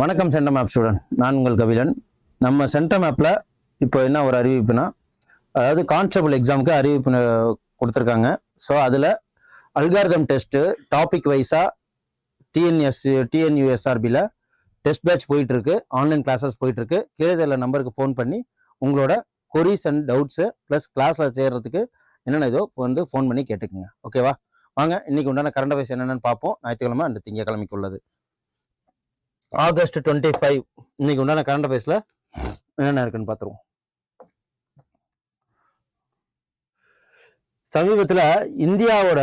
வணக்கம் centum map student நான் உங்கள் கபிலன். நம்ம சென்டம் மேப்பில் இப்போ என்ன ஒரு அறிவிப்புனா அதாவது கான்ஸ்டபிள் எக்ஸாமுக்கு அறிவிப்பு கொடுத்துருக்காங்க. ஸோ அதில் அல்காரிதம் டெஸ்ட்டு டாபிக் வைஸாக டிஎன்எஸ் டிஎன்யூஎஸ்ஆர்பியில் டெஸ்ட் பேட்ச் போயிட்டுருக்கு. ஆன்லைன் கிளாஸஸ் போயிட்டுருக்கு. கீழே தெரியல நம்பருக்கு ஃபோன் பண்ணி உங்களோட கொரிஸ் அண்ட் டவுட்ஸு ப்ளஸ் கிளாஸில் சேர்றதுக்கு என்னென்ன இதோ வந்து ஃபோன் பண்ணி கேட்டுக்குங்க. ஓகேவா வாங்க இன்னைக்கு உண்டான கரண்ட் அஃபேர்ஸ் என்னென்னு பார்ப்போம். ஞாயிற்றுக்கிழமை அண்ட் திங்கக்கிழமைக்கு உள்ளது. ஆகஸ்ட் டுவெண்ட்டி ஃபைவ் இன்னைக்கு உண்டான கரண்ட் அஃபேர்ஸில் என்னென்ன இருக்குன்னு பார்த்துருவோம். சமீபத்தில் இந்தியாவோட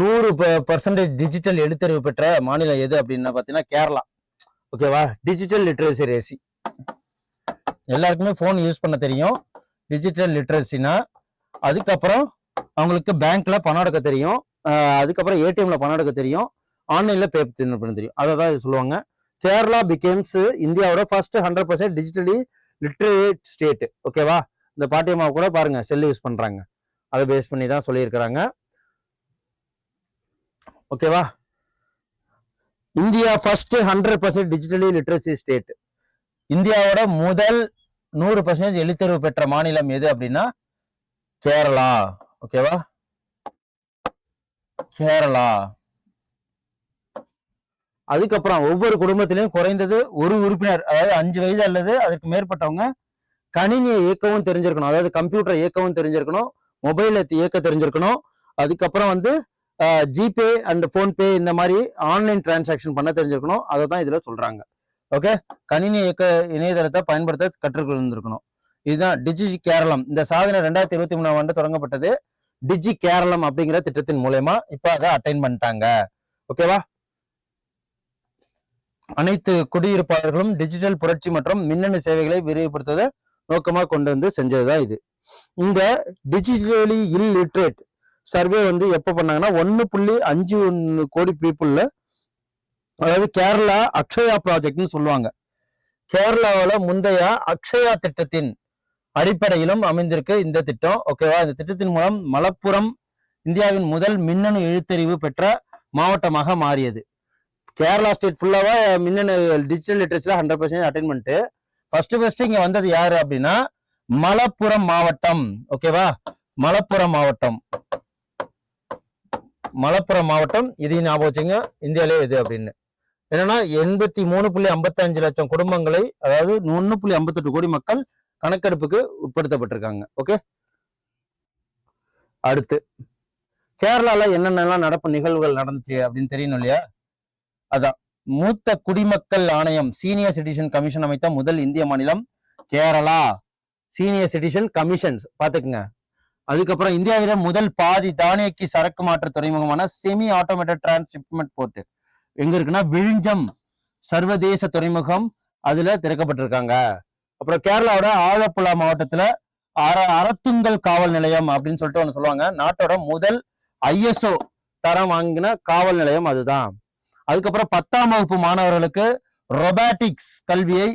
நூறு பர்சன்டேஜ் டிஜிட்டல் எழுத்தறிவு பெற்ற மாநிலம் எது அப்படின்னா பார்த்தீங்கன்னா கேரளா. ஓகேவா டிஜிட்டல் லிட்ரேசி ரேசி எல்லாருக்குமே ஃபோன் யூஸ் பண்ண தெரியும். டிஜிட்டல் லிட்ரஸினா அதுக்கப்புறம் அவங்களுக்கு பேங்க்ல பணம் எடுக்க தெரியும். அதுக்கப்புறம் ஏடிஎம்ல பணம் எடுக்க தெரியும். ஆன்லைன்ல பே பண்ண தெரியும். அதை தான் சொல்லுவாங்க. கேரளா பிகேம்ஸ் இந்தியாவோட first hundred percent digitally literate state ஓகேவா இந்த பாட்டியம்மா கூட பாருங்க. செல் யூஸ் பண்றாங்க. அதை பேஸ் பண்ணி தான் சொல்லியிருக்கிறாங்க. ஓகேவா India first hundred percent digitally literacy state இந்தியாவோட முதல் நூறு பர்சன்டேஜ் எழுத்தறிவு பெற்ற மாநிலம் எது அப்படின்னா கேரளா. ஓகேவா கேரளா. அதுக்கப்புறம் ஒவ்வொரு குடும்பத்திலையும் குறைந்தது ஒரு உறுப்பினர் அதாவது அஞ்சு வயது அல்லது அதற்கு மேற்பட்டவங்க கணினியை இயக்கவும் தெரிஞ்சிருக்கணும். அதாவது கம்ப்யூட்டரை இயக்கவும் தெரிஞ்சிருக்கணும். மொபைலை இயக்க தெரிஞ்சிருக்கணும். அதுக்கப்புறம் வந்து ஜிபே அண்ட் ஃபோன்பே இந்த மாதிரி ஆன்லைன் டிரான்சாக்ஷன் பண்ண தெரிஞ்சிருக்கணும். அதை தான் இதில் சொல்கிறாங்க ஓகே கணினி இயக்க இணையதளத்தை பயன்படுத்த கற்றுக்கொண்டிருக்கணும் இதுதான் டிஜி கேரளம் இந்த சாதனை ரெண்டாயிரத்தி இருபத்தி மூணாம் ஆண்டு தொடங்கப்பட்டது. டிஜி கேரளம் அப்படிங்கிற திட்டத்தின் மூலயமா இப்போ அதை அட்டைன் பண்ணிட்டாங்க. ஓகேவா அனைத்து குடியிருப்பாளர்களும் டிஜிட்டல் புரட்சி மற்றும் மின்னணு சேவைகளை விரிவுபடுத்துவதை நோக்கமாக கொண்டு வந்து செஞ்சதுதான் இது. இந்த டிஜிட்டலி இல்லிட்ரேட் சர்வே வந்து எப்போ பண்ணாங்கன்னா ஒன்று புள்ளி அஞ்சு ஒன்று கோடி பீப்புளில் அதாவது கேரளா அக்ஷயா ப்ராஜெக்ட்னு சொல்லுவாங்க. கேரளாவில் முந்தைய அக்ஷயா திட்டத்தின் அடிப்படையிலும் அமைந்திருக்கு இந்த திட்டம். ஓகேவா இந்த திட்டத்தின் மூலம் மலப்புரம் இந்தியாவின் முதல் மின்னணு எழுத்தறிவு பெற்ற மாவட்டமாக மாறியது. கேரளா ஸ்டேட் ஃபுல்லாவா மின்னணு டிஜிட்டல் லிட்ரேச்சர்ல ஹண்ட்ரட் பர்சன்ட் அட்டைன் பண்ணிட்டு ஃபர்ஸ்ட் ஃபர்ஸ்ட் இங்கே வந்தது யாரு அப்படின்னா மலப்புரம் மாவட்டம். ஓகேவா மலப்புரம் மாவட்டம். மலப்புரம் மாவட்டம் இதையும் ஞாபகம் வச்சுங்க இந்தியாவிலே இது அப்படின்னு. என்னன்னா எண்பத்தி மூணு புள்ளி ஐம்பத்தஞ்சு லட்சம் குடும்பங்களை அதாவது ஒன்னு புள்ளி ஐம்பத்தெட்டு கோடி மக்கள் கணக்கெடுப்புக்கு உட்படுத்தப்பட்டிருக்காங்க. ஓகே அடுத்து கேரளால என்னென்னலாம் நடப்பு நிகழ்வுகள் நடந்துச்சு அப்படின்னு தெரியணும் இல்லையா? அதான் மூத்த குடிமக்கள் ஆணையம் சீனியர் சிட்டிசன் கமிஷன் அமைத்த முதல் இந்திய மாநிலம் கேரளா. சீனியர் சிட்டிசன் கமிஷன்ஸ் பாத்துக்குங்க அதுக்கப்புறம் இந்தியாவில முதல் பாதி தானியக்கி சரக்கு மாற்று துறைமுகமான செமி ஆட்டோமேட்டட் டிரான்ஸ்ஷிப்மெண்ட் போர்ட்டு எங்க இருக்குன்னா விழிஞ்சம் சர்வதேச துறைமுகம் அதுல திறக்கப்பட்டிருக்காங்க. அப்புறம் கேரளாவோட ஆலப்புழா மாவட்டத்துல அற அறத்துங்கல் காவல் நிலையம் அப்படின்னு சொல்லிட்டு ஒன்று சொல்லுவாங்க. நாட்டோட முதல் ஐஎஸ்ஓ தரம் வாங்கின காவல் நிலையம் அதுதான். அதுக்கப்புறம் பத்தாம் வகுப்பு மாணவர்களுக்கு ரொபாட்டிக்ஸ் கல்வியை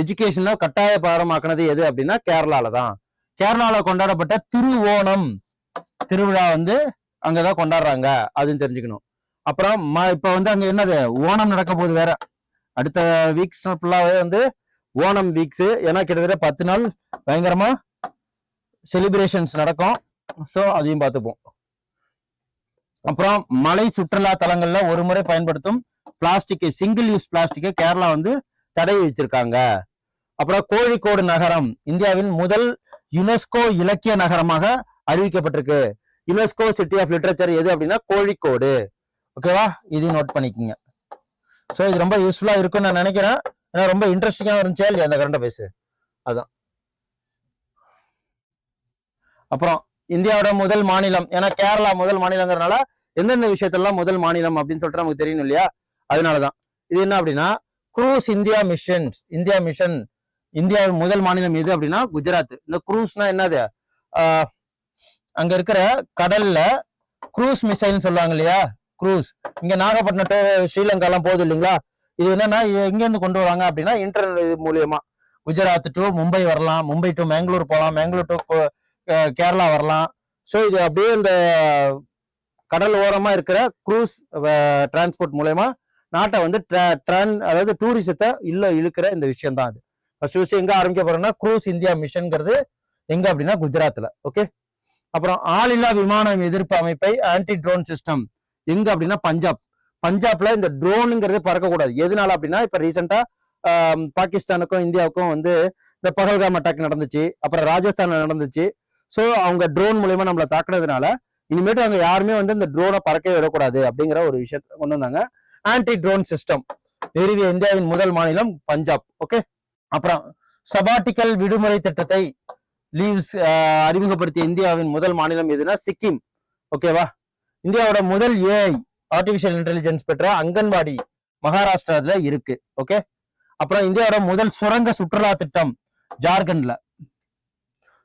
எஜுகேஷன்ல கட்டாய பாடமாக்குனது எது அப்படின்னா கேரளால தான் கேரளால கொண்டாடப்பட்ட திருவோணம் திருவிழா வந்து அங்கதான் கொண்டாடுறாங்க. அதுன்னு தெரிஞ்சுக்கணும். அப்புறம் இப்ப வந்து அங்க என்னது? ஓணம் நடக்க போகுது வேற. அடுத்த வீக்ஸ் ஃபுல்லாவே வந்து ஓணம் வீக்ஸ் ஏன்னா கிட்டத்தட்ட பத்து நாள் பயங்கரமா செலிப்ரேஷன்ஸ் நடக்கும். ஸோ அதையும் பார்த்துப்போம். அப்புறம் மலை சுற்றுலா தலங்கள்ல ஒரு முறை பயன்படுத்தும் பிளாஸ்டிக் சிங்கிள் யூஸ் பிளாஸ்டிக்கை கேரளா வந்து தடை வச்சிருக்காங்க அப்புறம் கோழிக்கோடு நகரம் இந்தியாவின் முதல் யுனெஸ்கோ இலக்கிய நகரமாக அறிவிக்கப்பட்டிருக்கு. யுனெஸ்கோ சிட்டி ஆஃப் லிட்ரேச்சர் எது அப்படின்னா கோழிக்கோடு. ஓகேவா? இதையும் நோட் பண்ணிக்கோங்க. ஸோ இது ரொம்ப யூஸ்ஃபுல்லா இருக்கும்னு நான் நினைக்கிறேன். ஏன்னா ரொம்ப இன்ட்ரெஸ்டிங்காக இருந்துச்சா. இல்லையா அந்த கரண்ட் பேசு. அதான். அப்புறம் இந்தியாவோட முதல் மாநிலம். ஏன்னா கேரளா முதல் மாநிலங்கிறனால எந்தெந்த விஷயத்தெல்லாம் முதல் மாநிலம் அப்படின்னு சொல்லிட்டு நமக்கு தெரியணும் இல்லையா? அதனாலதான். இது என்ன அப்படின்னா குரூஸ் இந்தியா மிஷன் இந்தியா மிஷன் இந்தியாவின் முதல் மாநிலம் எது அப்படின்னா குஜராத். இந்த குரூஸ்னா என்னது? ஆஹ் அங்க இருக்கிற கடல்ல குரூஸ் மிசைல்னு சொல்லுவாங்க இல்லையா? குரூஸ் இங்க நாகப்பட்டினம் டு ஸ்ரீலங்கா எல்லாம் போகுது இல்லைங்களா? இது என்னன்னா எங்கேருந்து எங்க இருந்து கொண்டு வராங்க அப்படின்னா இன்டர்நெட் இது மூலியமா. குஜராத் டு மும்பை வரலாம். மும்பை டு மேங்களூர் போகலாம். மேங்களூர் டு கேரளா வரலாம். ஸோ இது அப்படியே இந்த கடல் ஓரமா இருக்கிற க்ரூஸ் டிரான்ஸ்போர்ட் மூலயமா நாட்டை வந்து ட்ரான் அதாவது டூரிசத்தை இல்ல இழுக்கிற இந்த விஷயம் தான் அது. ஃபர்ஸ்ட் விஷயம் எங்க ஆரம்பிக்க போறோம்னா க்ரூஸ் இந்தியா மிஷன்ங்கிறது எங்க அப்படின்னா குஜராத்ல. ஓகே அப்புறம் ஆளில்லா விமானம் எதிர்ப்பு அமைப்பை ஆன்டி ட்ரோன் சிஸ்டம் எங்க அப்படின்னா பஞ்சாப். பஞ்சாப்ல இந்த ட்ரோனுங்கிறது பறக்கக்கூடாது. எதனால அப்படின்னா இப்ப ரீசெண்டா பாகிஸ்தானுக்கும் இந்தியாவுக்கும் வந்து இந்த பகல்காம் அட்டாக் நடந்துச்சு. அப்புறம் ராஜஸ்தான்ல நடந்துச்சு. ஸோ அவங்க ட்ரோன் மூலயமா நம்மளை தாக்குனதுனால இனிமேட்டு அவங்க யாருமே வந்து இந்த ட்ரோனை பறக்கவே விடக்கூடாது அப்படிங்கிற ஒரு விஷயத்த கொண்டு வந்தாங்க. ஆன்டி ட்ரோன் சிஸ்டம் நிறுவிய இந்தியாவின் முதல் மாநிலம் பஞ்சாப். ஓகே அப்புறம் சபாட்டிக்கல் விடுமுறை திட்டத்தை லீவ்ஸ் அறிமுகப்படுத்திய இந்தியாவின் முதல் மாநிலம் எதுனா சிக்கிம். ஓகேவா இந்தியாவோட முதல் ஏஐ ஆர்டிபிஷியல் இன்டெலிஜென்ஸ் பெற்ற அங்கன்வாடி மகாராஷ்டிரால இருக்கு ஓகே அப்புறம் இந்தியாவோட முதல் சுரங்க சுற்றுலா திட்டம் ஜார்க்கண்ட்ல.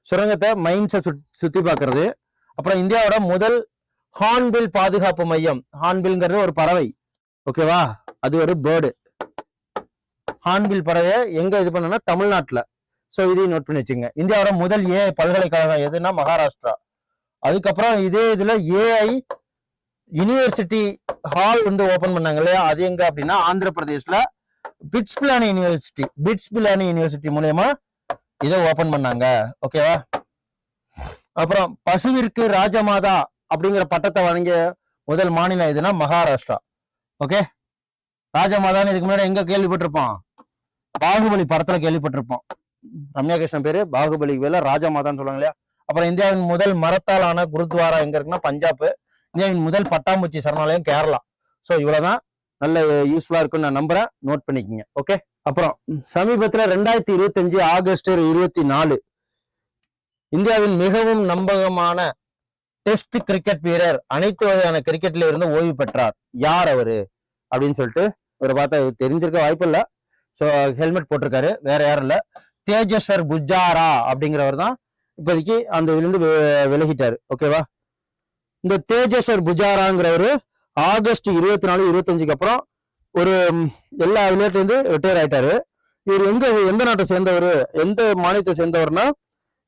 சுரங்கத்தை மைன்ஸை சுத்தி பார்க்கறது அப்புறம் இந்தியாவோட முதல் ஹார்ன்பில் பாதுகாப்பு மையம் ஹார்ன்பில்ங்கிறது ஒரு பறவை ஓகேவா அது ஒரு பேர்டு ஹார்ன்பில் பறவை எங்க இது பண்ணனா தமிழ்நாட்டுல. சோ இதையும் நோட் பண்ணி வச்சுங்க. இந்தியாவோட முதல் ஏஐ பல்கலைக்கழகம் எதுன்னா மகாராஷ்டிரா. அதுக்கப்புறம் இதே இதுல ஏஐ யூனிவர்சிட்டி ஹால் வந்து ஓபன் பண்ணாங்க இல்லையா? அது எங்க அப்படின்னா Andhra பிரதேஷ்ல BITS Pilani university BITS Pilani university மூலயமா இதை ஓபன் பண்ணாங்க. ஓகேவா அப்புறம் பசுவிற்கு ராஜமாதா அப்படிங்கிற பட்டத்தை வழங்கிய முதல் மாநிலம் எதுனா மகாராஷ்டிரா. ஓகே ராஜமாதான்னு இதுக்கு முன்னாடி எங்க கேள்விப்பட்டிருப்போம்? பாகுபலி படத்துல கேள்விப்பட்டிருப்போம். ரம்யா கிருஷ்ணன் பேரு பாகுபலிக்கு வேலை ராஜமாதான்னு சொல்லுவாங்க இல்லையா? அப்புறம் இந்தியாவின் முதல் மரத்தால் ஆன குருத்வாரா எங்க இருக்குன்னா பஞ்சாப் இந்தியாவின் முதல் பட்டாம்பூச்சி சரணாலயம் கேரளா. ஸோ இவ்வளவுதான். நல்ல யூஸ்ஃபுல்லா இருக்குன்னு நான் நம்புறேன். நோட் பண்ணிக்கங்க. ஓகே அப்புறம் சமீபத்துல ரெண்டாயிரத்தி இருபத்தஞ்சு ஆகஸ்ட் இருபத்தி நாலு இந்தியாவின் மிகவும் நம்பகமான டெஸ்ட் கிரிக்கெட் வீரர் அனைத்து வகையான கிரிக்கெட்ல இருந்து ஓய்வு பெற்றார். யார் அவரு? அப்படின்னு சொல்லிட்டு இவரை பார்த்தா தெரிஞ்சிருக்க வாய்ப்பு இல்ல. ஸோ ஹெல்மெட் போட்டிருக்காரு. வேற யாரும் இல்ல. தேஜஸ்வர் புஜாரா அப்படிங்கிறவர் தான் இப்போதைக்கு அந்த இதுல இருந்து வி- விலகிட்டாரு. ஓகேவா இந்த தேஜஸ்வர் புஜாராங்கிறவரு ஆகஸ்ட் இருபத்தி நாலு இருபத்தஞ்சுக்கு அப்புறம் ஒரு எல்லா விளையாட்டுல இருந்து ரிட்டையர் ஆயிட்டாரு. இவர் எங்க எந்த நாட்டை சேர்ந்தவர் எந்த மாநிலத்தை சேர்ந்தவர்னா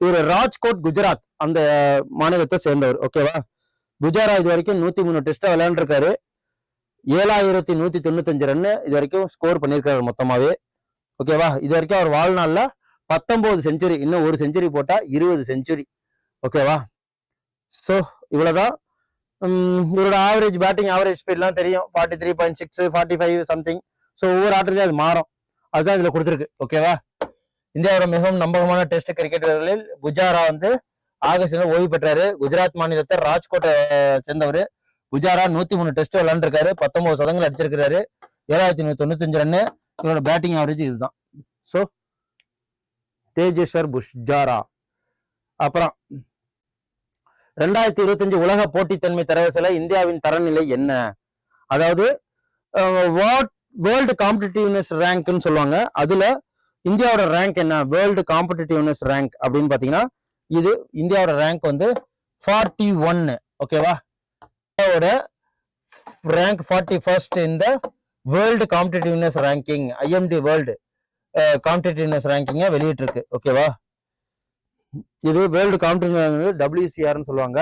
இவர் ராஜ்கோட் குஜராத் அந்த மாநிலத்தை சேர்ந்தவர். ஓகேவா புஜாரா இது வரைக்கும் நூத்தி மூணு டெஸ்டா விளையாண்டுருக்காரு. ஏழாயிரத்தி நூத்தி தொண்ணூத்தஞ்சு ரன்னு இது வரைக்கும் ஸ்கோர் பண்ணியிருக்காரு மொத்தமாவே. ஓகேவா இது வரைக்கும் அவர் வாழ்நாள்ல பத்தொன்பது செஞ்சுரி இன்னும் ஒரு செஞ்சுரி போட்டா இருபது செஞ்சுரி ஓகேவா ஸோ இவ்வளவுதான். இவரோட ஆவரேஜ் பேட்டிங் ஆவரேஜ் ஸ்பீட்லாம் தெரியும். Forty three point six forty five something so ஒவ்வொரு ஆட்டத்திலையும் அது மாறும். அதுதான் இதில் கொடுத்துருக்கு. ஓகேவா இந்தியாவோட மிகவும் நம்பகமான டெஸ்ட் கிரிக்கெட் வீரர்களில் குஜாரா வந்து ஆகஸ்ட்ல ஓய்வு பெற்றாரு. குஜராத் மாநிலத்தை ராஜ்கோட்டை சேர்ந்தவர். குஜாரா நூத்தி மூணு டெஸ்ட் விளாண்டுருக்காரு பத்தொன்பது சதங்கள் அடிச்சிருக்கிறாரு. ஏழாயிரத்தி நூத்தி தொண்ணூத்தஞ்சு ரன்னு இவரோட பேட்டிங் ஆவரேஜ் இதுதான். ஸோ தேஜேஸ்வர் புஷ்ஜாரா. அப்புறம் ரெண்டாயிரத்தி இருபத்தஞ்சு உலக போட்டித்தன்மை தரவரிசையில இந்தியாவின் தரநிலை என்ன? அதாவது வேர்ல்டு காம்படிட்டிவ்னஸ் ரேங்க்னு சொல்லுவாங்க. அதுல இந்தியாவோட ரேங்க் என்ன? வேர்ல்டு காம்படிட்டிவ்னஸ் ரேங்க் அப்படின்னு பாத்தீங்கன்னா இது இந்தியாவோட ரேங்க் வந்து ஃபார்ட்டி ஒன்னு ஓகேவா இந்தியாவோட ரேங்க் ஃபார்ட்டி ஃபர்ஸ்ட் இந்த world competitiveness ranking IMD world competitiveness ரேங்கிங்கை வெளியிட்டிருக்கு ஓகேவா இது வேர்ல்டு காம்படிட்டிவ் டபிள்யூசிஆர்னு சொல்லுவாங்க.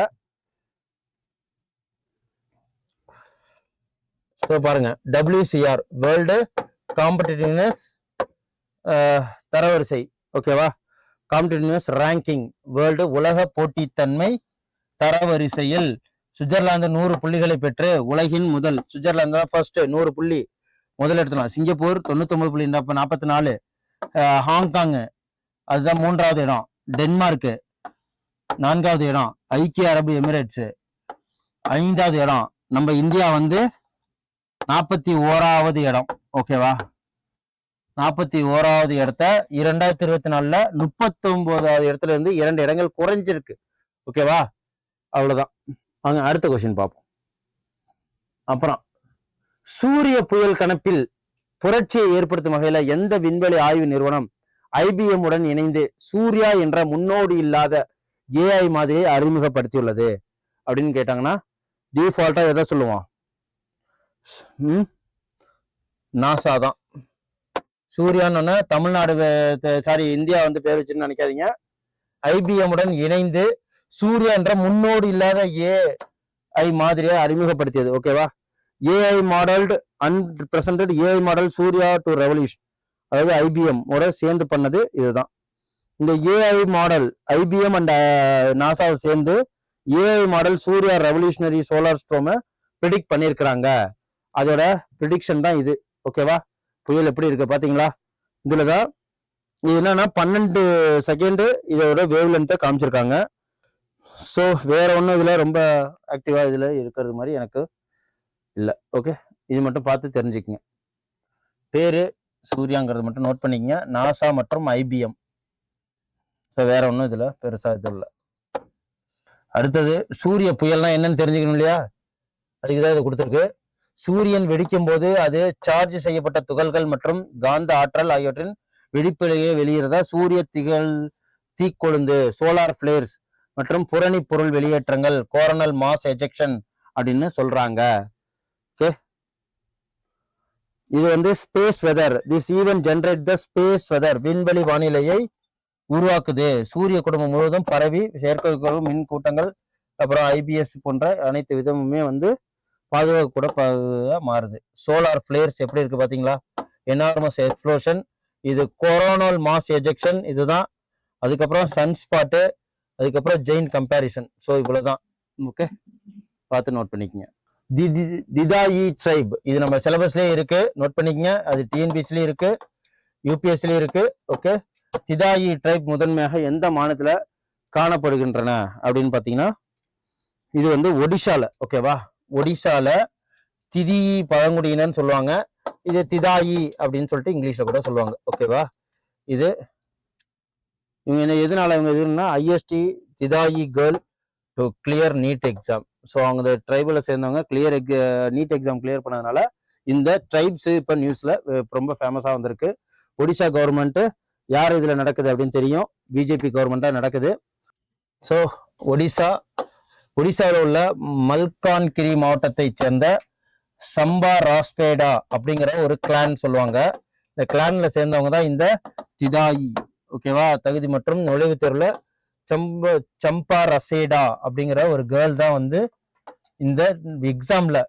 ஸோ பாருங்க. டபிள்யூசிஆர் வேர்ல்டு காம்படிட்டிவ்னஸ் தரவரிசை. ஓகேவா காம்படிட்டிவ்னஸ் ரேங்கிங் வேர்ல்டு உலக போட்டித்தன்மை தரவரிசையில். சுவிட்சர்லாந்து நூறு புள்ளிகளை பெற்று உலகின் முதல். சுவிட்சர்லாந்து தான் ஃபர்ஸ்ட் நூறு புள்ளி முதல் எடுத்துலாம் சிங்கப்பூர் தொண்ணூத்தொம்பது புள்ளி நாற்பத்தி நாலு. ஹாங்காங் அதுதான் மூன்றாவது இடம். டென்மார்க் நான்காவது இடம் ஐக்கிய அரபு எமிரேட்ஸ் ஐந்தாவது இடம். நம்ம இந்தியா வந்து நாற்பத்தி ஓராவது இடம். ஓகேவா நாற்பத்தி ஓராவது இடத்த இரண்டாயிரத்தி இருபத்தி நாலுல முப்பத்தி ஒன்பதாவது இடத்துல இருந்து இரண்டு இடங்கள் குறைஞ்சிருக்கு. ஓகேவா அவ்வளவுதான். வாங்க அடுத்த கொஸ்டின் பார்ப்போம். அப்புறம் சூரிய புயல் கணப்பில் புரட்சியை ஏற்படுத்தும் வகையில எந்த விண்வெளி ஆய்வு நிறுவனம் ஐபிஎம் உடன் இணைந்து சூர்யா என்ற முன்னோடி இல்லாத ஏஐ மாதிரியை அறிமுகப்படுத்தியுள்ளது. அப்படின்னு கேட்டாங்கன்னா டிஃபால்ட்டா எதை சொல்லுவோம் ம்? நாசா தான். சூர்யான்னு தமிழ்நாடு சாரி இந்தியா வந்து பேர் வச்சுன்னு நினைக்காதீங்க. ஐபிஎம் உடன் இணைந்து சூர்யா என்ற முன்னோடி இல்லாத ஏஐ மாதிரியை அறிமுகப்படுத்தியது. ஓகேவா AI modelled unprecedented AI model Surya to revolution அதாவது ஐபிஎம் ஓட சேர்ந்து பண்ணது இதுதான். இந்த ஏஐ மாடல் ஐபிஎம் அண்ட் நாசாவை சேர்ந்து AI model Surya revolutionary solar ஸ்ட்ரோமை predict பண்ணியிருக்கிறாங்க. அதோட ப்ரிடிக்ஷன் தான் இது. ஓகேவா புயல் எப்படி இருக்கு பார்த்தீங்களா இதில் தான் இது என்னன்னா பன்னெண்டு செகண்டு இதோட வேவ் லென்த்தை காமிச்சிருக்காங்க. ஸோ வேற ஒன்றும் இதில் ரொம்ப ஆக்டிவாக இதில் இருக்கிறது மாதிரி எனக்கு இல்லை. ஓகே இது மட்டும் பார்த்து தெரிஞ்சுக்கங்க. பேர் சூர்யாங்கிறது மட்டும் நோட் பண்ணிக்கங்க. நாசா மற்றும் ஐபிஎம் ஸோ வேற ஒன்றும் இதில் பெருசாக இது இல்லை. அடுத்தது சூரிய புயல்னா என்னன்னு தெரிஞ்சுக்கணும் இல்லையா? அதுக்கு தான் இது கொடுத்துருக்கு. சூரியன் வெடிக்கும் போது அது சார்ஜ் செய்யப்பட்ட துகள்கள் மற்றும் காந்த ஆற்றல் ஆகியவற்றின் வெடிப்பிலேயே வெளியிறதா சூரிய திகழ் தீக்கொழுந்து சோலார் பிளேர்ஸ் மற்றும் புரணி பொருள் வெளியேற்றங்கள் கோரனல் மாஸ் எஜெக்ஷன் அப்படின்னு சொல்றாங்க. இது வந்து space weather this even generate the space weather விண்வெளி வானிலையை உருவாக்குது. சூரிய குடும்பம் முழுவதும் பரவி செயற்கைக்கோள் மின் கூட்டங்கள் அப்புறம் ஐபிஎஸ் போன்ற அனைத்து விதமுமே வந்து பாதுகாப்பு கூட மாறுது. சோலார் பிளேயர்ஸ் எப்படி இருக்கு பாத்தீங்களா? எனார்மஸ் எக்ஸ்ப்ளோஷன் இது கொரோனல் மாஸ் எஜெக்ஷன் இதுதான். அதுக்கப்புறம் சன்ஸ்பாட்டு அதுக்கப்புறம் ஜெயின் கம்பேரிசன் ஸோ இவ்வளோதான் ஓகே பார்த்து நோட் பண்ணிக்கோங்க. தி தி- திதாயி ட்ரைப் இது நம்ம சிலபஸ்லயே இருக்கு. நோட் பண்ணிக்கங்க. அது டிஎன்பிஎஸ்லேயும் இருக்கு. யூபிஎஸ்லயும் இருக்கு. ஓகே திதாயி ட்ரைப் முதன்மையாக எந்த மாநிலத்துல காணப்படுகின்றன? அப்படின்னு பாத்தீங்கன்னா இது வந்து ஒடிஷால. ஓகேவா ஒடிஷால திதி பழங்குடியினர்னு சொல்லுவாங்க. இது திதாயி அப்படின்னு சொல்லிட்டு இங்கிலீஷ்ல கூட சொல்லுவாங்க. ஓகேவா இது இவங்க என்ன எதனால இவங்க எதுன்னா IST திதாயி girl to clear NEET exam so அவங்க ட்ரைபில் சேர்ந்தவங்க கிளியர் எக் நீட் எக்ஸாம் கிளியர் பண்ணதுனால இந்த ட்ரைப்ஸ் இப்போ நியூஸில் ரொம்ப ஃபேமஸாக வந்திருக்கு. ஒடிசா கவர்மெண்ட்டு யார் இதில் நடக்குது அப்படின்னு தெரியும். பிஜேபி கவர்மெண்ட்டாக நடக்குது. ஸோ ஒடிசா ஒடிசாவில் உள்ள மல்கான்கிரி மாவட்டத்தைச் சேர்ந்த சம்பா ராஸ்பேடா அப்படிங்கிற ஒரு கிளான் சொல்லுவாங்க. இந்த கிளான்ல சேர்ந்தவங்க தான் இந்த திதாயி. ஓகேவா தகுதி மற்றும் நுழைவுத் தேர்வில் சம்ப சம்பா ரசேடா அப்படிங்கிற ஒரு கேர்ள் தான் வந்து இந்த எக்ஸாம்ல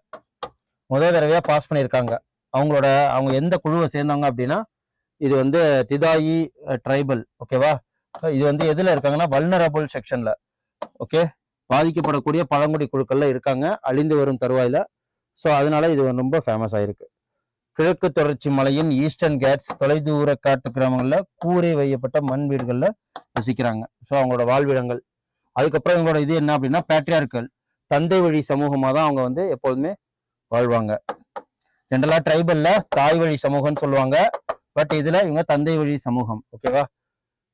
முதல் தடவையாக பாஸ் பண்ணியிருக்காங்க. அவங்களோட அவங்க எந்த குழுவை சேர்ந்தவங்க அப்படின்னா இது வந்து திதாயி ட்ரைபல் ஓகேவா இது வந்து எதில் இருக்காங்கன்னா வல்னரபுள் செக்ஷனில் ஓகே பாதிக்கப்படக்கூடிய பழங்குடி குழுக்கள்ல இருக்காங்க அழிந்து வரும் தருவாயில. ஸோ அதனால இது ரொம்ப ஃபேமஸ் ஆயிருக்கு. கிழக்கு தொடர்ச்சி மலையின் ஈஸ்டர்ன் கேட்ஸ் தொலைதூர காட்டு கிராமங்களில் கூரை வையப்பட்ட மண் வீடுகளில் வசிக்கிறாங்க. ஸோ அவங்களோட வாழ்விடங்கள். அதுக்கப்புறம் இவங்களோட இது என்ன அப்படின்னா பேட்ரியார்கள் தந்தை வழி சமூகமாக தான் அவங்க வந்து எப்போதுமே வாழ்வாங்க. ஜென்ரலாக ட்ரைபலில் தாய் வழி சமூகம்னு சொல்லுவாங்க. பட் இதில் இவங்க தந்தை வழி சமூகம். ஓகேவா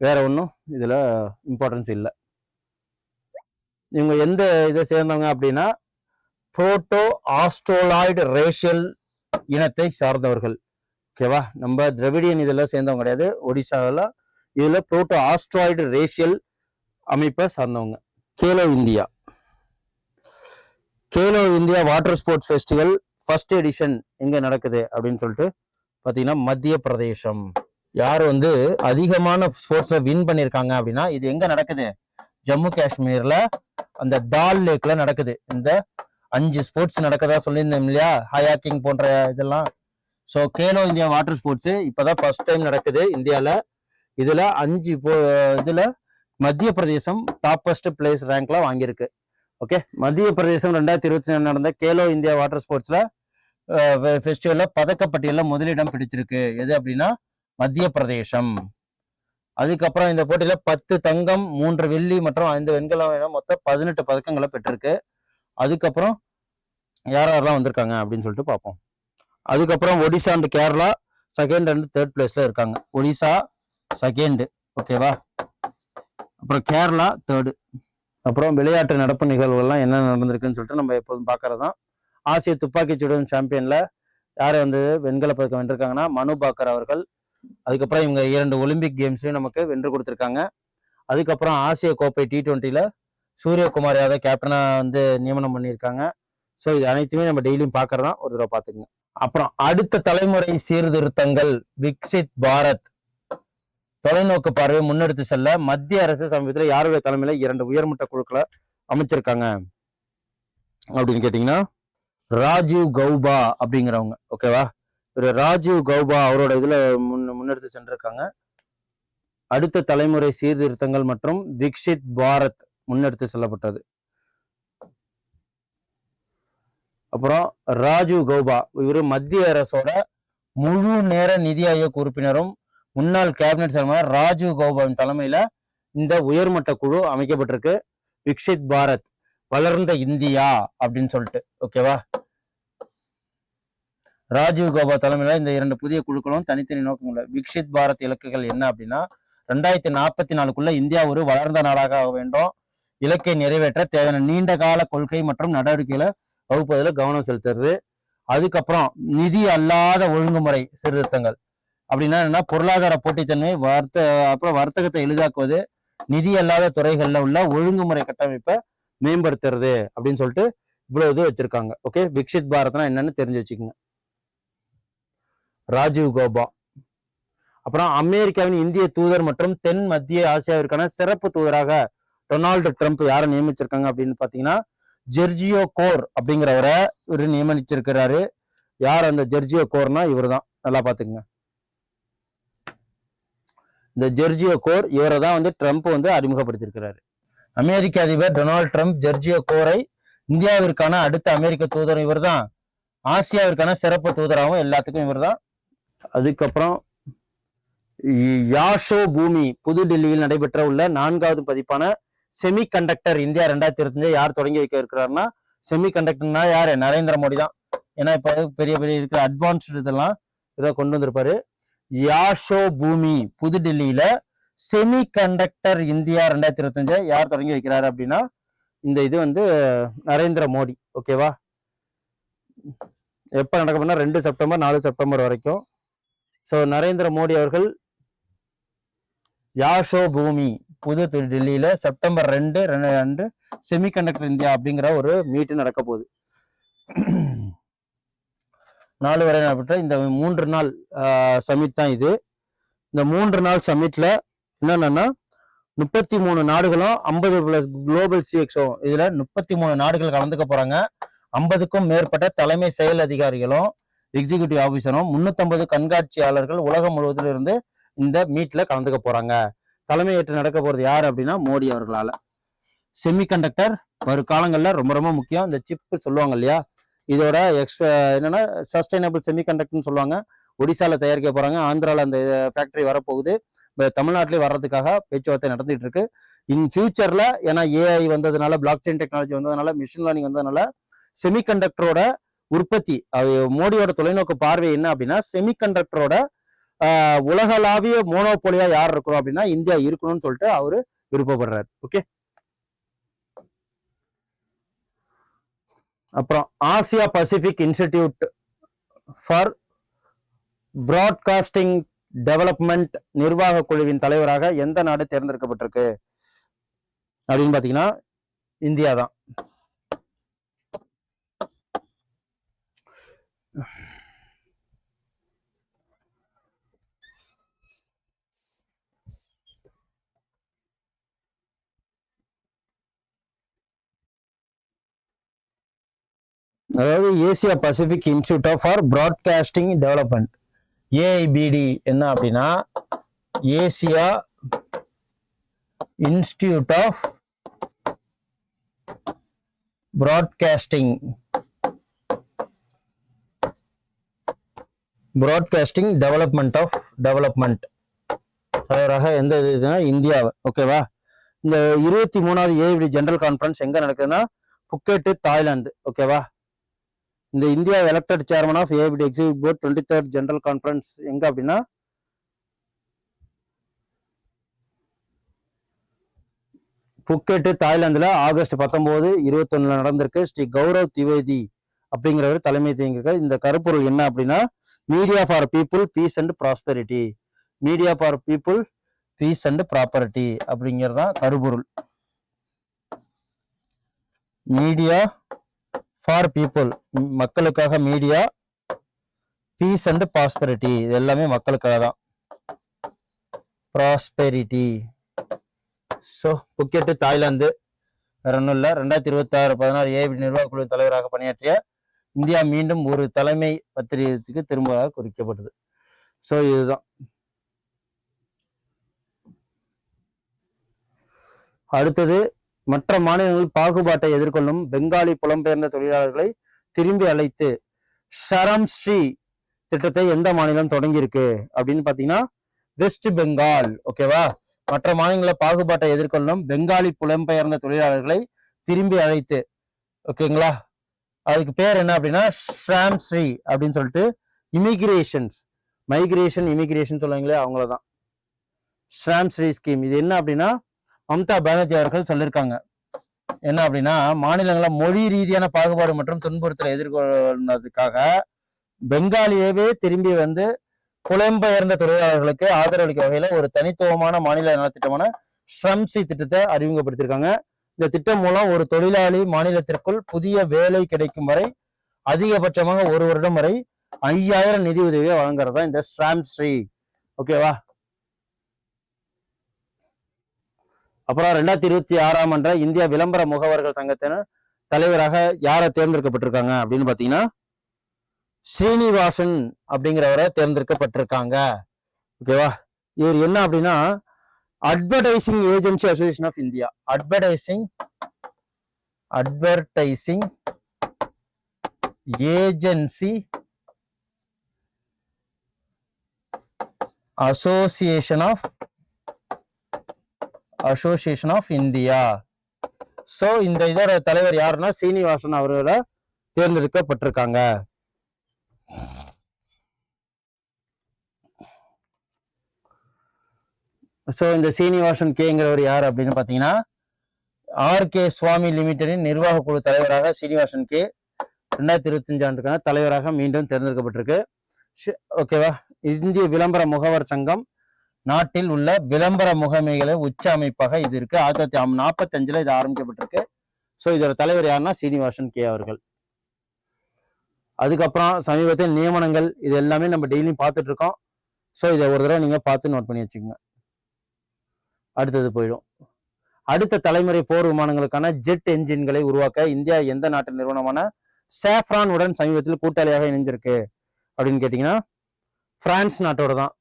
வேற ஒன்றும் இதில் இம்பார்ட்டன்ஸ் இல்லை. இவங்க எந்த இதை சேர்ந்தவங்க அப்படின்னா புரோட்டோ ஆஸ்ட்ரோலாய்டு ரேஷியல் இனத்தை சார்ந்தவர்கள். ஓகேவா நம்ம திரவிடியன் இதெல்லாம் சேர்ந்தவங்க கிடையாது. ஒடிசாவில் இதில் புரோட்டோ ஆஸ்ட்ராய்டு ரேஷியல் அமைப்பை சார்ந்தவங்க. Khelo India. Khelo India water sports festival first edition எங்கே நடக்குது அப்படின்னு சொல்லிட்டு பார்த்தீங்கன்னா மத்திய பிரதேசம். யார் வந்து அதிகமான ஸ்போர்ட்ஸில் வின் பண்ணியிருக்காங்க அப்படின்னா இது எங்கே நடக்குது? ஜம்மு காஷ்மீரில் அந்த தால் லேக்கில் நடக்குது. இந்த அஞ்சு ஸ்போர்ட்ஸ் நடக்கதா சொல்லியிருந்தோம் இல்லையா? ஹயாக்கிங் போன்ற இதெல்லாம். So Khelo India water sports இப்போதான் ஃபர்ஸ்ட் டைம் நடக்குது இந்தியாவில் இதில் அஞ்சு போ- இதில் மத்திய பிரதேசம் டாப்பஸ்ட் பிளேஸ் ரேங்க்ல வாங்கியிருக்கு. ஓகே மத்திய பிரதேசம் ரெண்டாயிரத்தி இருபத்தி நடந்த கேலோ இந்தியா வாட்டர் ஸ்போர்ட்ஸில் ஃபெஸ்டிவலில் பதக்கப்பட்டியலில் முதலிடம் பிடிச்சிருக்கு. எது அப்படின்னா மத்திய பிரதேசம் அதுக்கப்புறம் இந்த போட்டியில் பத்து தங்கம் மூன்று வெள்ளி மற்றும் ஐந்து வெண்கலம் என மொத்தம் பதினெட்டு பதக்கங்களை பெற்றிருக்கு. அதுக்கப்புறம் யார் யாரெல்லாம் வந்திருக்காங்க அப்படின்னு சொல்லிட்டு பார்ப்போம். அதுக்கப்புறம் Odisha and Kerala second and third பிளேஸில் இருக்காங்க. ஒடிசா செகண்டு ஓகேவா அப்புறம் கேரளா தேர்டு அப்புறம் விளையாட்டு நடப்பு நிகழ்வுகள்லாம் என்ன நடந்திருக்குன்னு சொல்லிட்டு நம்ம எப்போதும் பார்க்கறது தான் ஆசிய துப்பாக்கிச் சுடும் சாம்பியனில் யார் வந்து வெண்கல பதக்கம் வென்றிருக்காங்கன்னா மனு பாக்கர் அவர்கள். அதுக்கப்புறம் இவங்க இரண்டு ஒலிம்பிக் கேம்ஸ்லையும் நமக்கு வென்று கொடுத்துருக்காங்க. அதுக்கப்புறம் ஆசிய கோப்பை டி ட்வெண்ட்டியில் சூரியகுமார் யாதவ் கேப்டனாக வந்து நியமனம் பண்ணியிருக்காங்க. ஸோ இது அனைத்துமே நம்ம டெய்லியும் பார்க்கறதா ஒரு தடவை பார்த்துக்குங்க அப்புறம் அடுத்த தலைமுறை சீர்திருத்தங்கள் விக்சித் பாரத். தொலைநோக்கு பார்வையை முன்னெடுத்து செல்ல மத்திய அரசு சமீபத்தில் யாருடைய தலைமையில் இரண்டு உயர்மட்ட குழுக்களை அமைச்சிருக்காங்க? அப்படின்னு கேட்டீங்கன்னா ராஜீவ் கௌபா அப்படிங்கிறவங்க. ஓகேவா ஒரு ராஜீவ் கௌபா அவரோட இதில் முன் முன்னெடுத்து சென்றிருக்காங்க. அடுத்த தலைமுறை சீர்திருத்தங்கள் மற்றும் விக்ஷித் பாரத் முன்னெடுத்து செல்லப்பட்டது. அப்புறம் ராஜீவ் கௌபா இவர் மத்திய அரசோட முழு நேர நிதி ஆயோக் உறுப்பினரும் முன்னாள் கேபினட் செயலர் ராஜீவ் கௌபாவின் தலைமையில இந்த உயர்மட்ட குழு அமைக்கப்பட்டிருக்கு. விக்ஷித் பாரத் வளர்ந்த இந்தியா அப்படின்னு சொல்லிட்டு ஓகேவா ராஜீவ் கௌபா தலைமையில இந்த இரண்டு புதிய குழுக்களும் தனித்தனி நோக்கம் விக்ஷித் பாரத் இலக்குகள் என்ன அப்படின்னா ரெண்டாயிரத்தி நாற்பத்தி நாலுக்குள்ள இந்தியா ஒரு வளர்ந்த நாடாக ஆக வேண்டும். இலக்கை நிறைவேற்ற தேவையான நீண்ட கால கொள்கை மற்றும் நடவடிக்கைகளை வகுப்பதில் கவனம் செலுத்துறது. அதுக்கப்புறம் நிதி அல்லாத ஒழுங்குமுறை சீர்திருத்தங்கள். அப்படின்னா என்ன பொருளாதார போட்டித்தன்மை வர்த்த அப்புறம் வர்த்தகத்தை எளிதாக்குவது நிதி அல்லாத துறைகளில் உள்ள ஒழுங்குமுறை கட்டமைப்பை மேம்படுத்துறது அப்படின்னு சொல்லிட்டு இவ்வளவு இது வச்சிருக்காங்க. ஓகே விக்ஷித் பாரத்னா என்னன்னு தெரிஞ்சு வச்சுக்கோங்க. ராஜீவ் கோபா. அப்புறம் அமெரிக்காவின் இந்திய தூதர் மற்றும் தென் மத்திய ஆசியாவிற்கான சிறப்பு தூதராக டொனால்டு ட்ரம்ப் யாரை நியமிச்சிருக்காங்க அப்படின்னு பார்த்தீங்கன்னா ஜெர்ஜியோ கோர் அப்படிங்கிறவரை இவர் நியமிச்சிருக்கிறாரு. யார் அந்த ஜெர்ஜியோ கோர்னா இவர் தான் நல்லா பார்த்துக்குங்க இந்த ஜெர்ஜியோ கோர் இவரை தான் வந்து ட்ரம்ப் வந்து அறிமுகப்படுத்தியிருக்கிறாரு. அமெரிக்க அதிபர் டொனால்ட் ட்ரம்ப் ஜெர்ஜியோ கோரை இந்தியாவிற்கான அடுத்த அமெரிக்க தூதரும் இவர் தான் ஆசியாவிற்கான சிறப்பு தூதராகவும் எல்லாத்துக்கும் இவர் தான் அதுக்கப்புறம் யாஷோ பூமி புதுடில்லியில் நடைபெற்ற உள்ள நான்காவது பதிப்பான செமி கண்டக்டர் இந்தியா ரெண்டாயிரத்தி இருபத்தஞ்சு யார் தொடங்கி வைக்க இருக்கிறாருன்னா செமி கண்டக்டர்னா யாரு? நரேந்திர மோடி தான். ஏன்னா இப்ப பெரிய பெரிய இருக்கிற அட்வான்ஸ்டு இதெல்லாம் இதை கொண்டு வந்திருப்பாரு. யாஷோ பூமி புதுடெல்லியில செமி கண்டக்டர் இந்தியா ரெண்டாயிரத்தி இருபத்தஞ்சு யார் தொடங்கி வைக்கிறாரு அப்படின்னா இந்த இது வந்து நரேந்திர மோடி. ஓகேவா எப்ப நடக்கும்னா ரெண்டு செப்டம்பர் நாலு செப்டம்பர் வரைக்கும். ஸோ நரேந்திர மோடி அவர்கள் யாஷோ பூமி புது டெல்லியில் செப்டம்பர் ரெண்டு ரெண்டு ரெண்டு செமிகண்டக்டர் இந்தியா அப்படிங்கிற ஒரு மீட்டு நடக்க போகுது. நாலு வரை நடைபெற்ற இந்த மூன்று நாள் சமிட் தான் இது. இந்த மூன்று நாள் சமிட்டில் என்னென்னா முப்பத்தி மூணு நாடுகளும் ஐம்பது பிளஸ் குளோபல் சிஎக்ஸோ இதில் முப்பத்தி மூணு நாடுகள் கலந்துக்க போகிறாங்க ஐம்பதுக்கும் மேற்பட்ட தலைமை செயல் அதிகாரிகளும் எக்ஸிகியூட்டிவ் ஆஃபீஸரும் முன்னூத்தம்பது கண்காட்சியாளர்கள் உலகம் முழுவதிலிருந்து இந்த மீட்ல கலந்துக்க போறாங்க. தலைமையேற்று நடக்க போறது யார் அப்படின்னா மோடி அவர்களால. செமிகண்டக்டர் வரும் காலங்களில் ரொம்ப ரொம்ப முக்கியம். இந்த சிப்பு சொல்லுவாங்க இல்லையா? இதோட எக்ஸ்ட்ரா என்னன்னா சஸ்டைனபிள் செமிகண்டக்டர்னு சொல்லுவாங்க. ஒடிசால தயாரிக்க போறாங்க. ஆந்திரால அந்த ஃபேக்டரி வரப்போகுது. தமிழ்நாட்டிலே வர்றதுக்காக பேச்சுவார்த்தை நடந்துட்டு இருக்கு. இன் ஃபியூச்சர்ல ஏன்னா ஏஐ வந்ததுனால பிளாக் செயின் டெக்னாலஜி வந்ததுனால மிஷின் லேர்னிங் வந்ததுனால செமிகண்டக்டரோட உற்பத்தி அது மோடியோட தொலைநோக்கு பார்வை என்ன அப்படின்னா செமிகண்டக்டரோட உலகளாவிய மோனோபோலியா யார் இருக்கணும் அப்படின்னா இந்தியா இருக்கணும்னு சொல்லிட்டு அவரு விருப்பப்படுறாரு. ஓகே அப்புறம் Asia Pacific institute for broadcasting development நிர்வாக குழுவின் தலைவராக எந்த நாடு தேர்ந்தெடுக்கப்பட்டிருக்கு? அப்படின்னு பாத்தீங்கன்னா இந்தியா தான். அதாவது Asia Pacific institute of for broadcasting development AIBD என்ன அப்படின்னா Asia institute of broadcasting broadcasting development of development தலைவராக எந்த இதுனா இந்தியாவை. ஓகேவா இந்த இருபத்தி மூணாவது ஏஐபிடி ஜென்ரல் கான்ஃபரன்ஸ் எங்கே நடக்குதுன்னா புக்கெட்டு தாய்லாந்து ஓகேவா இந்த India elected chairman of ABD execute board twenty third general conference எங்க அப்படின்னா? புக்கெட்டு தாய்லாந்துல ஆகஸ்ட் பத்தொன்பது இருபத்தொன்னுல நடந்திருக்கு. ஸ்ரீ கௌரவ் திவேதி அப்படிங்கிறவர் தலைமை தேங்கியிருக்காரு. இந்த கருப்பொருள் என்ன அப்படின்னா media for people peace and prosperity media for people peace and property அப்படிங்கிறது தான் கருப்பொருள். மீடியா ஃபார் பீப்புள் மக்களுக்காக மீடியா பீஸ் அண்ட் பாஸ்பெரிட்டி இது எல்லாமே மக்களுக்காக தான் ப்ராஸ்பெரிட்டி ஸோ புக்கெட்டு தாய்லாந்து வேற ஒன்றும் இல்லை ரெண்டாயிரத்தி இருபத்தி ஆறு பதினாறு ஏபி நிர்வாக குழு தலைவராக பணியாற்றிய இந்தியா மீண்டும் ஒரு தலைமை பத்திரிகைக்கு திரும்புவதாக குறிக்கப்பட்டது. ஸோ இதுதான். அடுத்தது மற்ற மாநிலங்கள் பாகுபாட்டை எதிர்கொள்ளும் பெங்காலி புலம்பெயர்ந்த தொழிலாளர்களை திரும்பி அழைத்து ஷரம் ஸ்ரீ திட்டத்தை எந்த மாநிலம் தொடங்கியிருக்கு? அப்படின்னு பாத்தீங்கன்னா வெஸ்ட் பெங்கால் ஓகேவா மற்ற மாநிலங்களை பாகுபாட்டை எதிர்கொள்ளும் பெங்காலி புலம்பெயர்ந்த தொழிலாளர்களை திரும்பி அழைத்து ஓகேங்களா அதுக்கு பேர் என்ன அப்படின்னா ஷாம் ஸ்ரீ அப்படின்னு சொல்லிட்டு இமிகிரேஷன்ஸ் மைக்ரேஷன் இமிகிரேஷன் சொல்லுவாங்களே அவங்களதான். ஸ்ராம் ஸ்ரீ ஸ்கீம் இது என்ன அப்படின்னா மம்தா பானர்ஜி அவர்கள் சொல்லியிருக்காங்க என்ன அப்படின்னா மாநிலங்களை மொழி ரீதியான பாகுபாடு மற்றும் துன்புறுத்தலை எதிர்கொள்வதற்காக பெங்காலியவே திரும்பி வந்து புலம்பெயர்ந்த தொழிலாளர்களுக்கு ஆதரவளிக்கும் வகையில ஒரு தனித்துவமான மாநில நலத்திட்டமான ஸ்ரம்சி திட்டத்தை அறிமுகப்படுத்தியிருக்காங்க. இந்த திட்டம் மூலம் ஒரு தொழிலாளி மாநிலத்திற்குள் புதிய வேலை கிடைக்கும் வரை அதிகபட்சமாக ஒரு வருடம் வரை ஐயாயிரம் நிதி உதவியை வழங்குறதா இந்த ஸ்ராம் ஸ்ரீ ஓகேவா? அப்புறம் ரெண்டாயிரத்தி இருபத்தி ஆறாம் ஆண்டு இந்திய விளம்பர முகவர்கள் சங்கத்தினர் தலைவராக யாரை தேர்ந்தெடுக்கப்பட்டிருக்காங்க அப்படின்னு பார்த்தீங்கன்னா ஸ்ரீனிவாசன் அப்படிங்கிறவரை தேர்ந்தெடுக்கப்பட்டிருக்காங்க. ஓகேவா இவர் என்ன அப்படின்னா advertising agency association of India advertising advertising agency association of association of India so இந்த இதோட தலைவர் யாருன்னா சீனிவாசன் அவர்கள தேர்ந்தெடுக்கப்பட்டிருக்காங்க. ஸோ இந்த சீனிவாசன் கேங்கிறவர் யார் அப்படின்னு பார்த்தீங்கன்னா ஆர் கே சுவாமி லிமிடெடின் நிர்வாக குழு தலைவராக சீனிவாசன் கே ரெண்டாயிரத்தி இருபத்தஞ்சு ஆண்டுக்கான தலைவராக மீண்டும் தேர்ந்தெடுக்கப்பட்டிருக்கு. ஓகேவா? இந்திய விளம்பர முகவர் சங்கம் நாட்டில் உள்ள விளம்பர முகமைகளை உச்ச அமைப்பாக இது இருக்கு. ஆயிரத்தி தொள்ளாயிரத்தி நாற்பத்தஞ்சுல இது ஆரம்பிக்கப்பட்டிருக்கு. ஸோ இதோட தலைவர் யாருன்னா சீனிவாசன் கே அவர்கள். அதுக்கப்புறம் சமீபத்தில் நியமனங்கள் இது எல்லாமே நம்ம டெய்லியும் பார்த்துட்டு இருக்கோம். ஸோ இதை ஒரு தடவை நீங்க பார்த்து நோட் பண்ணி வச்சுக்கோங்க. அடுத்தது போயிடும். அடுத்த தலைமுறை போர் விமானங்களுக்கான ஜெட் என்ஜின்களை உருவாக்க இந்தியா எந்த நாட்டு நிறுவனமான சேஃப்ரான் உடன் சமீபத்தில் கூட்டாளியாக இணைஞ்சிருக்கு? அப்படின்னு கேட்டிங்கன்னா பிரான்ஸ் நாட்டோட தான்.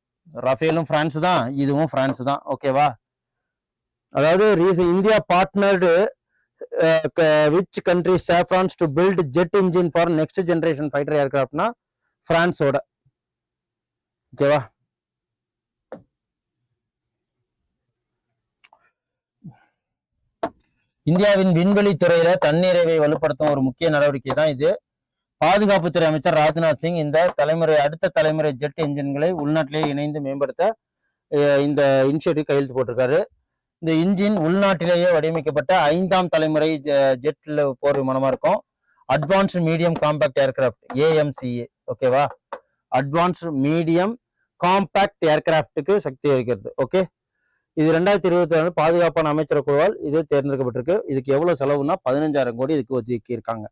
ரஃபேலும் பிரான்ஸ் தான் இதுவும் பிரான்ஸ் தான். ஓகேவா அதாவது reason India partnered which country Safran's to build jet engine for next generation fighter ஏர்கிராஃப்ட்னா பிரான்ஸோட ஓகேவா இந்தியாவின் விண்வெளி துறையில தன்னிறைவை வலுப்படுத்தும் ஒரு முக்கிய நடவடிக்கை தான் இது. பாதுகாப்புத்துறை அமைச்சர் ராஜ்நாத் சிங் இந்த தலைமுறை அடுத்த தலைமுறை ஜெட் என்ஜின்களை உள்நாட்டிலேயே இணைந்து மேம்படுத்த இந்த இனிஷியேட்டிவ் கையெழுத்து போட்டிருக்காரு. இந்த இன்ஜின் உள்நாட்டிலேயே வடிவமைக்கப்பட்ட ஐந்தாம் தலைமுறை ஜெட்ல போர் விமானமா இருக்கும். Advanced medium compact aircraft AMCA ஓகேவா அட்வான்ஸ்டு மீடியம் காம்பாக்ட் ஏர்கிராஃப்ட்டுக்கு சக்தி அளிக்கிறது ஓகே இது ரெண்டாயிரத்தி இருபத்தி ரெண்டு பாதுகாப்பான அமைச்சர் குழுவால் இது தேர்ந்தெடுக்கப்பட்டிருக்கு. இதுக்கு எவ்வளவு செலவுன்னா பதினஞ்சாயிரம் கோடி இதுக்கு ஒதுக்கி இருக்காங்க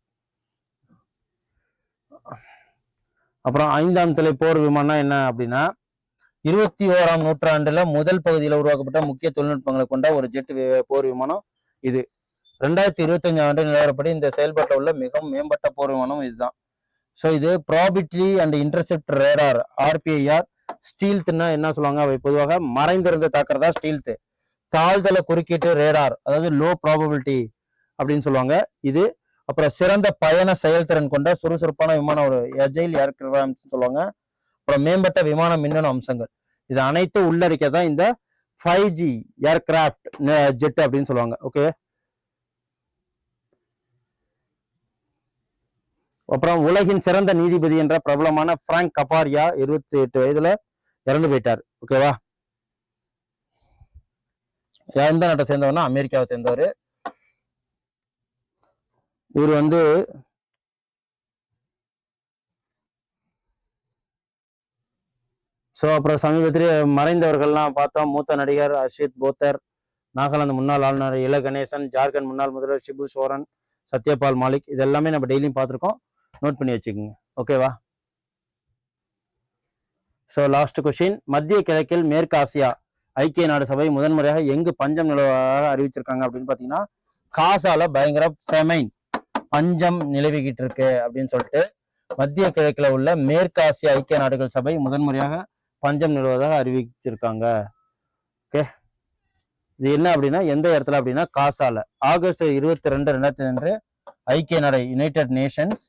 அப்புறம் ஐந்தாம் தலை போர் விமானம் என்ன அப்படின்னா இருபத்தி ஓராம் நூற்றாண்டுல முதல் பகுதியில் உருவாக்கப்பட்ட முக்கிய தொழில்நுட்பங்களை கொண்ட ஒரு ஜெட் போர் விமானம் இது. ரெண்டாயிரத்தி இருபத்தஞ்சு ஆண்டு நிலவரப்படி இந்த செயல்பாட்டில் உள்ள மிகவும் மேம்பட்ட போர் விமானம் இதுதான். ஸோ இது ப்ராபிட்லி அண்ட் இன்டர்செப்ட் ரேடார் ஆர்பிஐஆர் ஸ்டீல்த்னா என்ன சொல்லுவாங்க? அவை பொதுவாக மறைந்திருந்து தாக்குறதா ஸ்டீல்த்து தாழ்தள குறுக்கீட்டு ரேடார் அதாவது லோ ப்ராபபிலிட்டி அப்படின்னு சொல்லுவாங்க. இது அப்புறம் சிறந்த பயண செயல்திறன் கொண்ட சுறுசுறுப்பான விமான ஒரு எஜைல் ஏர்கிராஃப்ட் சொல்லுவாங்க. அப்புறம் மேம்பட்ட விமான மின்னணு அம்சங்கள். இது அனைத்து உள்ளடக்கிய தான் இந்த ஃபைவ் ஜி ஏர்கிராஃப்ட் ஜெட் அப்படின்னு சொல்லுவாங்க. ஓகே அப்புறம் உலகின் சிறந்த நீதிபதி என்ற பிரபலமான பிராங்க் கபாரியா இருபத்தி எட்டு வயதுல இறந்து போயிட்டார். ஓகேவா எந்த நாட்டை சேர்ந்தவர்னா? அமெரிக்காவை சேர்ந்தவர். இவர் வந்து ஸோ அப்புறம் சமீபத்திலே மறைந்தவர்கள்லாம் பார்த்தோம் மூத்த நடிகர் அர்ஷித் போத்தர் நாகாலாந்து முன்னாள் ஆளுநர் இல கணேசன் ஜார்க்கண்ட் முன்னாள் முதல்வர் சிபு சோரன் சத்யபால் மாலிக். இதெல்லாமே நம்ம டெய்லியும் பார்த்துருக்கோம். நோட் பண்ணி வச்சுக்கோங்க. ஓகேவா ஸோ லாஸ்ட் கொஷின் மத்திய கிழக்கில் மேற்கு ஆசியா ஐக்கிய நாடு சபை முதன்முறையாக எங்கு பஞ்சம் நிலவாக அறிவிச்சிருக்காங்க அப்படின்னு பார்த்தீங்கன்னா காசால பயங்கர ஃபெமைன் பஞ்சம் நிலவிக்கிட்டு இருக்கு அப்படின்னு சொல்லிட்டு மத்திய கிழக்கில் உள்ள மேற்காசிய ஐக்கிய நாடுகள் சபை முதன்முறையாக பஞ்சம் நிலவுவதாக அறிவிச்சிருக்காங்க. ஓகே. இது என்ன அப்படின்னா எந்த இடத்துல அப்படின்னா காசால. ஆகஸ்ட் இருபத்தி ரெண்டு ரெண்டாயிரத்தி ரெண்டு ஐக்கிய நாடு யுனைடெட் நேஷன்ஸ்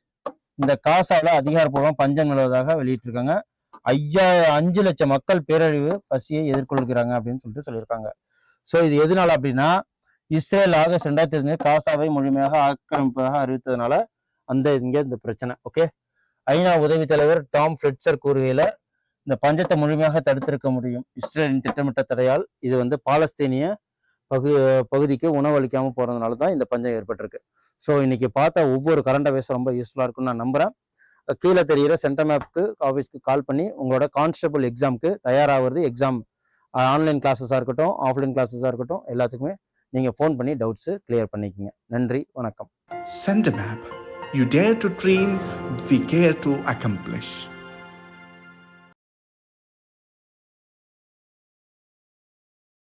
இந்த காசால அதிகாரப்பூர்வம் பஞ்சம் நிலவுவதாக வெளியிட்டிருக்காங்க. ஐயா அஞ்சு லட்சம் மக்கள் பேரழிவு பசியை எதிர்கொள்கிறாங்க அப்படின்னு சொல்லிட்டு சொல்லியிருக்காங்க. ஸோ இது எதனால அப்படின்னா இஸ்ரேல் ஆகஸ்ட் ரெண்டாயிரத்தி ரெண்டு காசாவை முழுமையாக ஆக்கிரமிப்பாக அறிவித்ததுனால அந்த இங்க இந்த பிரச்சனை ஓகே ஐநா உதவி தலைவர் டாம் ஃபிளிட்சர் கூறுகையில இந்த பஞ்சத்தை முழுமையாக தடுத்திருக்க முடியும். இஸ்ரேலின் திட்டமிட்ட தடையால் இது வந்து பாலஸ்தீனிய பகு பகுதிக்கு உணவளிக்காம போறதுனால தான் இந்த பஞ்சம் ஏற்பட்டிருக்கு. ஸோ இன்னைக்கு பார்த்த ஒவ்வொரு கரண்ட் அஃபேர்ஸ் ரொம்ப யூஸ்ஃபுல்லாக இருக்கும்னு நான் நம்புறேன். கீழே தெரியிற சென்டர் மேப்க்கு ஆஃபீஸ்க்கு கால் பண்ணி உங்களோட கான்ஸ்டபிள் எக்ஸாம்க்கு தயாராகிறது எக்ஸாம் ஆன்லைன் கிளாஸஸாக இருக்கட்டும் ஆஃப்லைன் கிளாஸஸாக இருக்கட்டும் எல்லாத்துக்குமே நீங்கள் ஃபோன் பண்ணி டவுட்ஸு கிளியர் பண்ணிக்கோங்க நன்றி வணக்கம் send map you dare to dream we care to accomplish